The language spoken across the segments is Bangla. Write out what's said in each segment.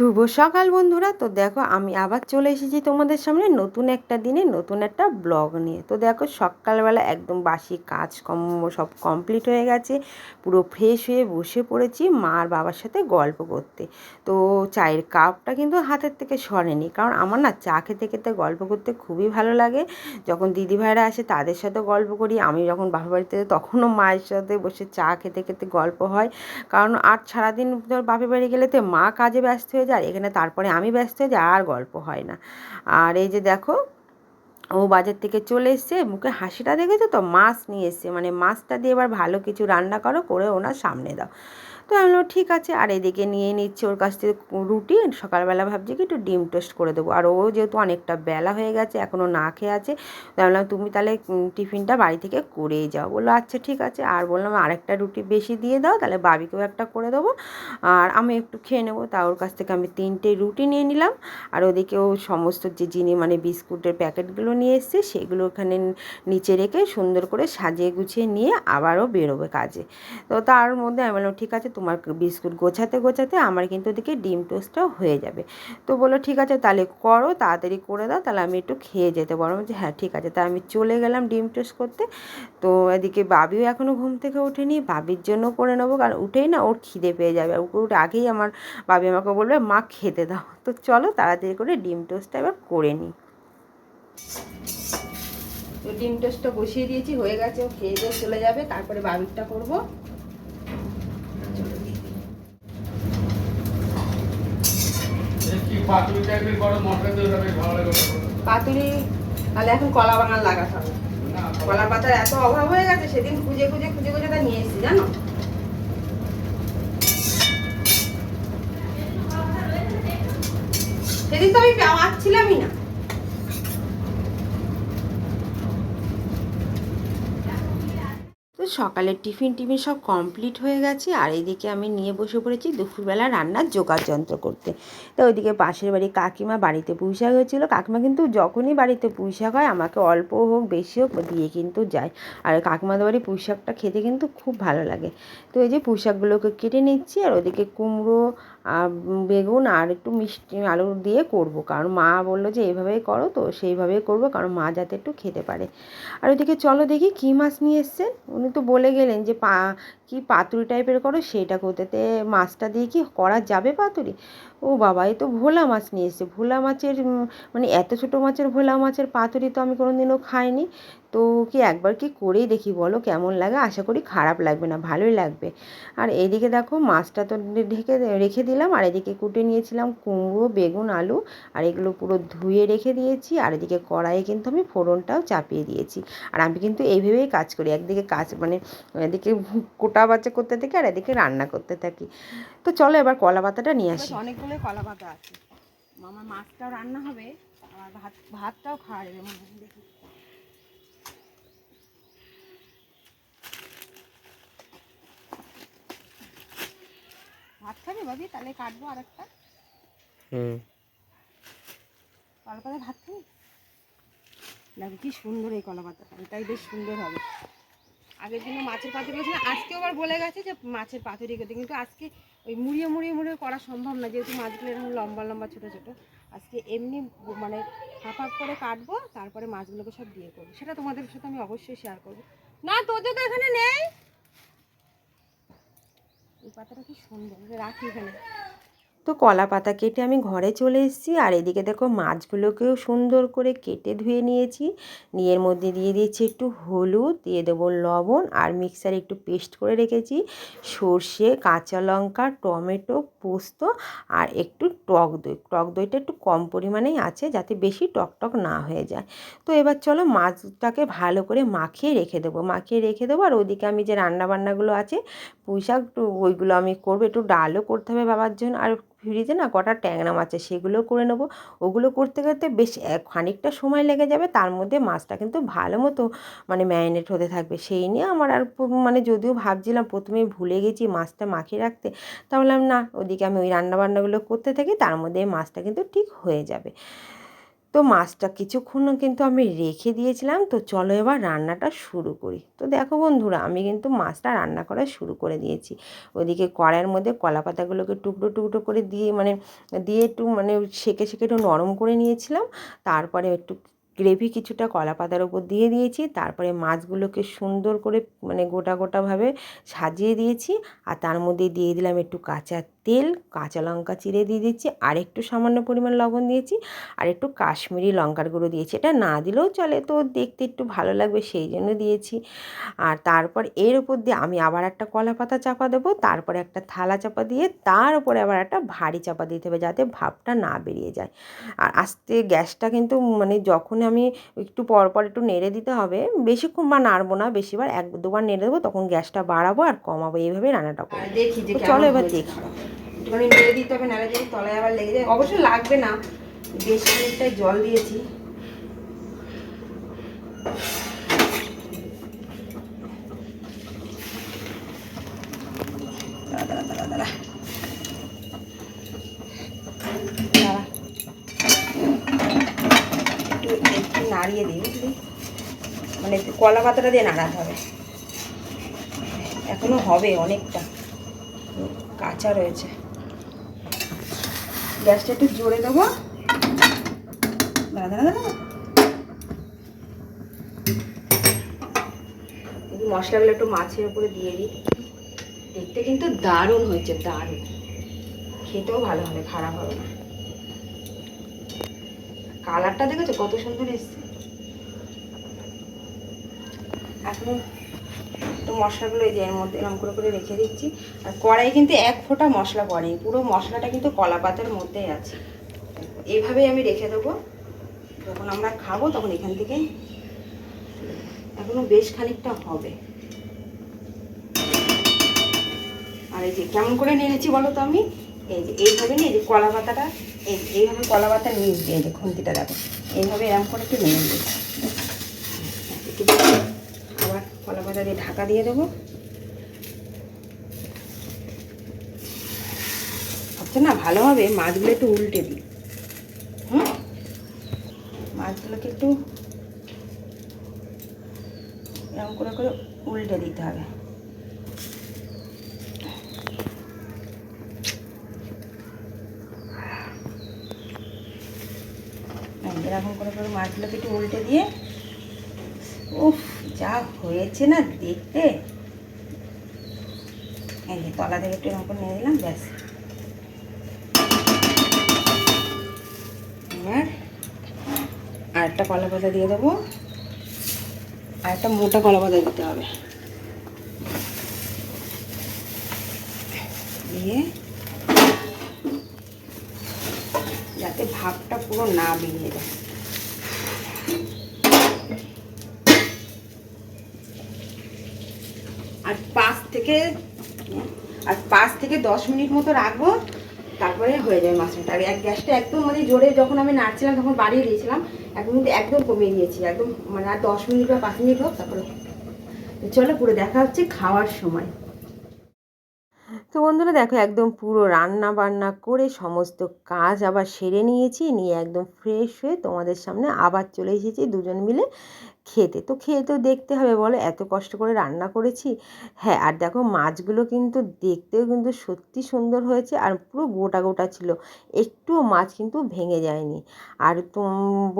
শুভ সকাল বন্ধুরা। তো দেখো, আমি আবার চলে এসেছি তোমাদের সামনে নতুন একটা দিনে, নতুন একটা ব্লগ নিয়ে। তো দেখো, সকালবেলা একদম বাসি কাজ কম, সব কমপ্লিট হয়ে গেছে। পুরো ফ্রেশ হয়ে বসে পড়েছি মা আর বাবার সাথে গল্প করতে। তো চায়ের কাপটা কিন্তু হাতের থেকে সরেনি, কারণ আমার না চা খেতে খেতে গল্প করতে খুবই ভালো লাগে। যখন দিদিভাইরা আসে, তাদের সাথে গল্প করি। আমি যখন বাপের বাড়িতে তখনও মায়ের সাথে বসে চা খেতে খেতে গল্প হয়। কারণ আর সারাদিন ধর বাপের বাড়ি গেলে তো মা কাজে ব্যস্ত হয়ে যায় এখানে তারপরে আমি ব্যস্ত হয়ে যাই, আর গল্প হয় না। আর এই যে দেখো, ও বাজার থেকে চলে এসছে, মুখে হাসিটা দেখেছ তো? মাছ নিয়ে এসছে মানে মাছটা দিয়ে এবার ভালো কিছু রান্না করো, করে ওনার সামনে দাও। তো আমি বললাম, ঠিক আছে। আর এদিকে নিয়ে নিচ্ছে ওর কাছ থেকে রুটি। সকালবেলা ভাবছি কি একটু ডিম টোস্ট করে দেবো। আর ও যেহেতু অনেকটা বেলা হয়ে গেছে এখনও না খেয়ে আছে, তো আমি বললাম, তুমি তাহলে টিফিনটা বাড়ি থেকে করেই যাও। বলল আচ্ছা ঠিক আছে। আর বললাম, আরেকটা রুটি বেশি দিয়ে দাও, তাহলে বাবিকেও একটা করে দেবো। আর আমি একটু খেয়ে নেব। তা ওর কাছ থেকে আমি তিনটে রুটি নিয়ে নিলাম। আর ওদিকে ও সমস্ত যে জিনিস মানে বিস্কুটের প্যাকেটগুলো নিয়ে এসছে, সেগুলো ওখানে নিচে রেখে সুন্দর করে সাজিয়ে গুছিয়ে নিয়ে আবারও বেরোবে কাজে। তো তার মধ্যে আমি বললাম, ঠিক আছে তোমার বিস্কুট গোছাতে গোছাতে আমার কিন্তু ওদিকে ডিম টোস্টটাও হয়ে যাবে। তো বলল, ঠিক আছে, তাহলে করো, তাড়াতাড়ি করে দাও, তাহলে আমি একটু খেয়ে যেতে। পারব যে হ্যাঁ ঠিক আছে। তাই আমি চলে গেলাম ডিম টোস্ট করতে। তো এদিকে বাবিও এখনও ঘুম থেকে ওঠেনি, বাবির জন্য করে নেব, কারণ উঠেই না ওর খিদে পেয়ে যাবে। ওকে উঠে আগেই আমার বাবি আমাকে বলবে, মা, খেতে দাও। তো চলো তাড়াতাড়ি করে ডিম টোস্টটা এবার করে নিই। তো ডিম টোস্টটা বসিয়ে দিয়েছি, হয়ে গেছে, ও খেয়ে চলে যাবে, তারপরে বাবিরটা করব। কি পাতুরি টাইপের করো মটকা দিয়ে বেশ ভালো লাগে ওটা তাহলে এখন কলা বাগান লাগাতে হবে। কলা পাতার এত অভাব হয়ে গেছে সেদিন খুঁজে খুঁজে খুঁজে খুঁজে তা নিয়ে এসেছি জানো? সেদিন তো আমি পাচ্ছিলামই না তো সকালের টিফিন টিফিন সব কমপ্লিট হয়ে গেছে, আর এইদিকে আমি নিয়ে বসে পড়েছি দুপুরবেলা রান্নার জোগাড় যন্ত্র করতে। তো ওইদিকে পাশের বাড়ি কাকিমা বাড়িতে পুঁইশাক হয়েছিলো। কাকিমা কিন্তু যখনই বাড়িতে পুঁইশাক হয়, আমাকে অল্প হোক, বেশি হোক, দিয়ে কিন্তু যায়। আর কাকিমাদের বাড়ি পুঁইশাকটা খেতে কিন্তু খুব ভালো লাগে। তো এই যে পুঁইশাকগুলোকে কেটে নিচ্ছি, আর ওদিকে কুমড়ো বেগুন আর একটু মিষ্টি আলু দিয়ে করব। কারণ মা বলল যে এইভাবেই করো তো, সেইভাবেই করব, কারণ মা যাতে একটু খেতে পারে। আর ওইদিকে চলো দেখি কী মাছ নিয়ে এসছেন। উনি তো বলে গেলেন যে, পা, কি পাতুরি টাইপের করো সেইটা করতেতে মাছটা দিয়ে কি করা যাবে পাতুরি? ও বাবা এই তো ভোলা মাছ নিয়ে এসছে। ভোলা মাছের মানে এত ছোটো মাছের ভোলা মাছের পাতুরি তো আমি কোনোদিনও খাইনি। তো কি একবার কি করেই দেখি বলো কেমন লাগে? আশা করি খারাপ লাগবে না ভালোই লাগবে। আর এদিকে দেখো মাছটা তো ঢেকে রেখে দিলাম। আর এদিকে কুটে নিয়েছিলাম কুমড়ো বেগুন আলু। আর এগুলো পুরো ধুয়ে রেখে দিয়েছি। আর এদিকে কড়াইয়ে কিন্তু আমি ফোড়নটাও চাপিয়ে দিয়েছি। আর আমি কিন্তু এইভাবেই কাজ করি একদিকে কাজ মানে এদিকে কোটা বাচ্চা করতে থাকি আর এদিকে রান্না করতে থাকি। তো চলো এবার কলা পাতাটা নিয়ে আসি। অনেকগুলো কলা পাতা আছে। আমার মাছটাও রান্না হবে আর ভাত ভাতটাও খাওয়া যাবে মনে হয় দেখি। ভাত খাবে ভাবি তাহলে কাটবো আর একটা হুম। কলা পাতা ভাত খাবি? দেখো কি সুন্দর এই কলা পাতাটা এটাই বেশ সুন্দর হবে। আগের দিনও মাছের পাতুরি করেছিল আজকেও আবার বলে গেছে যে মাছের পাতুরি করতে কিন্তু আজকে ওই মুড়িয়ে মুড়িয়ে মুড়িয়ে করা সম্ভব না, যেহেতু মাছগুলো এরকম লম্বা লম্বা, ছোটো ছোটো। আজকে এমনি মানে হাফ হাফ করে কাটবো, তারপরে মাছগুলোকে সব বিয়ে করব। সেটা তোমাদের সাথে আমি অবশ্যই শেয়ার করব। না, তোদের তো এখানে নেই। এই পাতাটা কি সুন্দর, রাখি এখানে। তো কলা পাতা কেটে আমি ঘরে চলে এসেছি। আর এদিকে দেখো মাছগুলোকেও সুন্দর করে কেটে ধুয়ে নিয়েছি। নিয়ে এর মধ্যে দিয়ে দিয়েছি একটু হলুদ, দিয়ে দেবো লবণ আর মিক্সারে একটু পেস্ট করে রেখেছি। সর্ষে, কাঁচা লঙ্কা, টমেটো, পোস্ত আর একটু টক দই। টক দইটা একটু কম পরিমাণেই আছে যাতে বেশি টক টক না হয়ে যায়। তো এবার চলো মাছটাকে ভালো করে মাখিয়ে রেখে দেবো। মাখিয়ে রেখে দেবো আর ওদিকে আমি যে রান্না বান্নাগুলো আছে পুঁই শাক ওইগুলো আমি করব। একটু ডালও করতে হবে বাবার জন্য। আর ফ্রিজে না কটা ট্যাংরা মাছ আছে সেগুলো করে নেব। ওগুলো করতে করতে বেশ খানিকটা সময় লেগে যাবে। তার মধ্যে মাছটা কিন্তু ভালো মতো মানে ম্যারিনেট হতে থাকবে। সেই নিয়ে আমার আর মানে যদিও ভাবছিলাম প্রথমেই ভুলে গেছি মাছটা মাখিয়ে রাখতে। তাহলে না, ওদিকে আমি ওই রান্নাবান্নাগুলো করতে থাকি, তার মধ্যে মাছটা কিন্তু ঠিক হয়ে যাবে। তো মাছটা কিছুক্ষণ কিন্তু আমি রেখে দিয়েছিলাম। তো চলো এবার রান্নাটা শুরু করি। তো দেখো বন্ধুরা, আমি কিন্তু মাছটা রান্না করা শুরু করে দিয়েছি। ওদিকে কড়াইয়ের মধ্যে কলা পাতাগুলোকে টুকরো টুকরো করে দিয়ে মানে দিয়ে একটু মানে সেকে সেকে একটু নরম করে নিয়েছিলাম। তারপরে একটু গ্রেভি কিছুটা কলা পাতার উপর দিয়ে দিয়েছি। তারপরে মাছগুলোকে সুন্দর করে মানে গোটা, গোটাভাবে সাজিয়ে দিয়েছি। আর তার মধ্যে দিয়ে দিলাম একটু কাঁচা তেল কাঁচা লঙ্কা চিড়ে দিয়ে দিচ্ছি আর একটু সামান্য পরিমাণ লবণ দিয়েছি আর একটু কাশ্মীরি লঙ্কার গুঁড়ো দিয়েছি। এটা না দিলেও চলে তো দেখতে একটু ভালো লাগবে সেই জন্য দিয়েছি। আর তারপর এর উপর দিয়ে আমি আবার একটা কলা পাতা চাপা দেবো তারপরে একটা থালা চাপা দিয়ে তার উপরে আবার একটা ভারী চাপা দিতে হবে যাতে ভাপটা না বেরিয়ে যায়। আর আস্তে গ্যাসটা কিন্তু মানে যখন আমি একটু পর পর একটু নেড়ে দিতে হবে বেশিক্ষণ বা নাড়বো না বেশিবার এক দুবার নেড়ে দেবো তখন গ্যাসটা বাড়াবো আর কমাবো। এইভাবে রান্নাটা করব। চলো এবার। দেখি। একটুখানি নেড়ে দিতে হবে, নাহলে যদি তলায় আবার লেগে যায়। অবশ্য লাগবে না। বেশ খানিকটাই জল দিয়েছি। নাড়িয়ে দিই, বুঝলি? মানে একটু কলা পাতাটা দিয়ে নাড়াতে হবে। এখনও হবে অনেকটা। কাঁচা রয়েছে। গ্যাসটা একটু জোরে দেবো। দাঁড়া দাঁড়া দাঁড়া। মশলাগুলো একটু মাছের উপরে দিয়ে দিই দেখতে কিন্তু দারুণ হয়েছে দারুণ। খেতেও ভালো হবে খারাপ হবে না। কালারটা দেখেছ? কত সুন্দর এসছে। এখন তো মশলাগুলো এই যে এর মধ্যে এরকম করে করে রেখে দিচ্ছি। আর কড়াই কিন্তু এক ফোঁটা মশলা পড়েনি, পুরো মশলাটা কিন্তু কলা পাতার মধ্যেই আছে। এইভাবেই আমি রেখে দেবো। যখন আমরা খাব তখন এখান থেকে এখনও বেশ খানিকটা হবে। আর এই যে কেমন করে নেড়েছি বলো তো আমি? এই যে এইভাবে নিয়ে যে কলা পাতাটা এই এইভাবে কলা পাতা নিয়ে দিয়ে যে খুন্তিটা দেখো, এইভাবে এরকম করে একটু নেড়ে দিই একটু দিয়ে আবার কলা দিয়ে ঢাকা দিয়ে দেবো। হচ্ছে না ভালোভাবে মাছগুলো একটু উল্টে দিই। হুম? মাছগুলোকে একটু এরকম করে করে উল্টে দিতে হবে। এরকম করে করে মাছগুলোকে একটু উল্টে দিয়ে উফ, যা হয়েছে না দেখতে। এই যে তলা থেকে একটু এরকম নিয়ে দিলাম ব্যাস। এবার আর একটা কলা পাতা দিয়ে দেবো। আর একটা মোটা কলা পাতা দিতে হবে। দিয়ে যাতে ভাবটা পুরো না বেরিয়ে যায় আর পাঁচ থেকে আর পাঁচ থেকে দশ মিনিট মতো রাখব, তারপরে হয়ে যাবে মাছটা। আর এক গ্যাসটা একদম মানে জোরে যখন আমি নাড়ছিলাম, তখন বাড়িয়ে দিয়েছিলাম এখন কিন্তু একদম কমিয়ে দিয়েছি একদম মানে আর দশ মিনিট বা পাঁচ মিনিট হোক, তারপরে চলো পুরো দেখা হচ্ছে খাওয়ার সময়। তো বন্ধুরা দেখো, একদম পুরো রান্না বান্না করে সমস্ত কাজ আবার সেরে নিয়েছি, নিয়ে একদম ফ্রেশ হয়ে তোমাদের সামনে আবার চলে এসেছি দুজন মিলে। খেতে। তো খেয়ে তো দেখতে হবে, বলো, এত কষ্ট করে রান্না করেছি। হ্যাঁ আর দেখো, মাছগুলো কিন্তু দেখতেও কিন্তু সত্যি সুন্দর হয়েছে আর পুরো গোটা গোটা ছিল। একটুও মাছ কিন্তু ভেঙে যায়নি। আর তো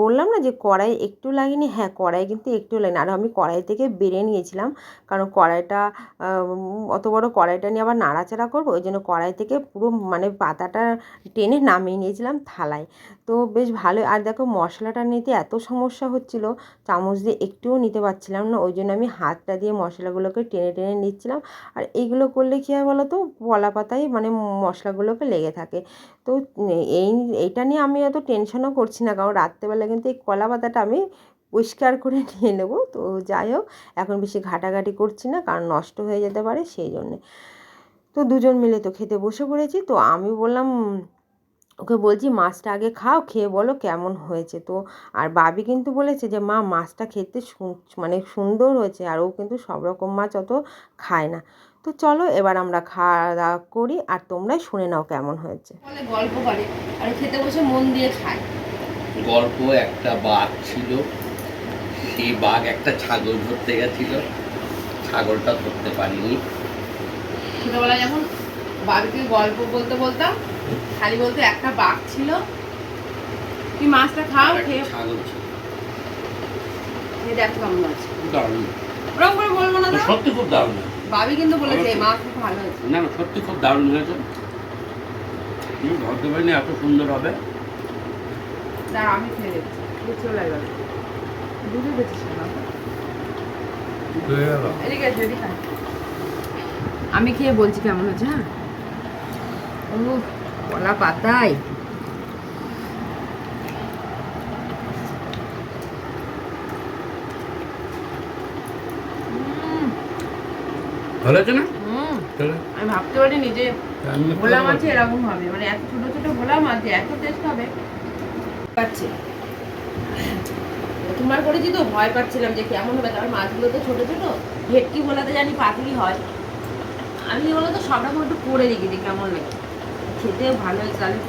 বললাম না যে কড়াই একটু লাগেনি? হ্যাঁ কড়াই কিন্তু একটু লাগেনি। আর আমি কড়াই থেকে বেড়ে নিয়েছিলাম, কারণ কড়াইটা অত বড় কড়াইটা নিয়ে আবার নাড়াচাড়া করব, ওই জন্য কড়াই থেকে পুরো মানে পাতাটা টেনে নামিয়ে নিয়েছিলাম থালায়। তো বেশ ভালো আর দেখো মশলাটা নিতে এত সমস্যা হচ্ছিল, চামচ দিয়ে একটুও নিতে পারছিলাম না। ওই জন্য আমি হাতটা দিয়ে মশলাগুলোকে টেনে টেনে নিচ্ছিলাম। আর এইগুলো করলে কী হয় বলো তো, কলা পাতায় মানে মশলাগুলোকে লেগে থাকে। তো এই, এইটা নিয়ে আমি অত টেনশনও করছি না। কারণ রাত্রেবেলা কিন্তু এই কলা পাতাটা আমি পরিষ্কার করে নিয়ে নেব। তো যাই হোক, এখন বেশি ঘাটাঘাটি করছি না, কারণ নষ্ট হয়ে যেতে পারে সেই জন্যে। তো দুজন মিলে তো খেতে বসে পড়েছি। তো আমি বললাম ওকে বলছি মাছটা আগে খাও খেয়ে বলো কেমন হয়েছে। তো আর বাবি কিন্তু বলেছে যে মা মাছটা খেতে মানে সুন্দর হয়েছে আর ও কিন্তু সব রকম মাছ অত খায় না। তো চলো এবার আমরা খাওয়া দাওয়া করি আর তোমরাই শুনে নাও কেমন হয়েছে। গল্প করে আর খেতে বসে মন দিয়ে খায়। গল্প একটা বাঘ ছিল সেই বাঘ একটা ছাগল ধরতে গেছিল। ছাগলটা ধরতে পারিনি। ছোটবেলায় যখন বাড়িতে গল্প বলতে বলতাম খালি বলতে একটা বাঘ ছিল। তুই মাছটা খাও খেয়ে খেয়ে দেখ কেমন আছে দারুণ। ওরকম করে বলব না সত্যি খুব দারুণ বাবি কিন্তু বলেছে মাছ খুব ভালো হয়েছে। না না সত্যি খুব দারুণ হয়েছে। হুম, ভাবতে পারিনি এত সুন্দর হবে। দাঁড়া আমি খেয়ে দেখছি। চলে গেল। না। আমি খেয়ে বলছি কেমন হচ্ছে হ্যাঁ? কলা পাতায় ভালো আছে না? আমি ভাবতে পারিনি যে ভোলা। মাছে এরকম হবে। মানে এত ছোট ছোট ভোলা মাছ এত টেস্ট হবে। পাচ্ছি। প্রথমবার করেছি তো ভয় পাচ্ছিলাম যে কেমন হবে। তারপর মাছগুলো তো ছোট ছোট ভেটকি ভোলাতে জানি পাতলি হয়। আমি বলতো সব রকম একটু করে দেখি যে কেমন লাগে। খেতেও ভালো হয়েছে তাহলে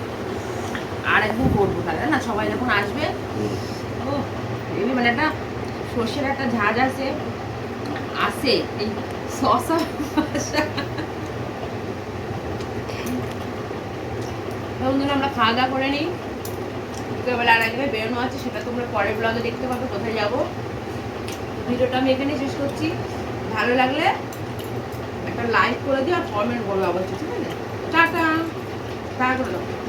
আর একদিন করব তাহলে না সবাই যখন আসবে ও এমনি মানে একটা সর্ষের একটা ঝাঁজ আছে আসে এই শশা বন্ধুরা আমরা খাওয়া দাওয়া করে নিই। বিকেলবেলা আর একবার বেরোনো আছে সেটা তোমরা পরের ব্লগে দেখতে পাবে কোথায় যাব। ভিডিওটা আমি এখানেই শেষ করছি। ভালো লাগলে একটা লাইক করে দিও আর কমেন্ট করবে অবশ্যই ঠিক আছে? টাটা! টাটা করে দাও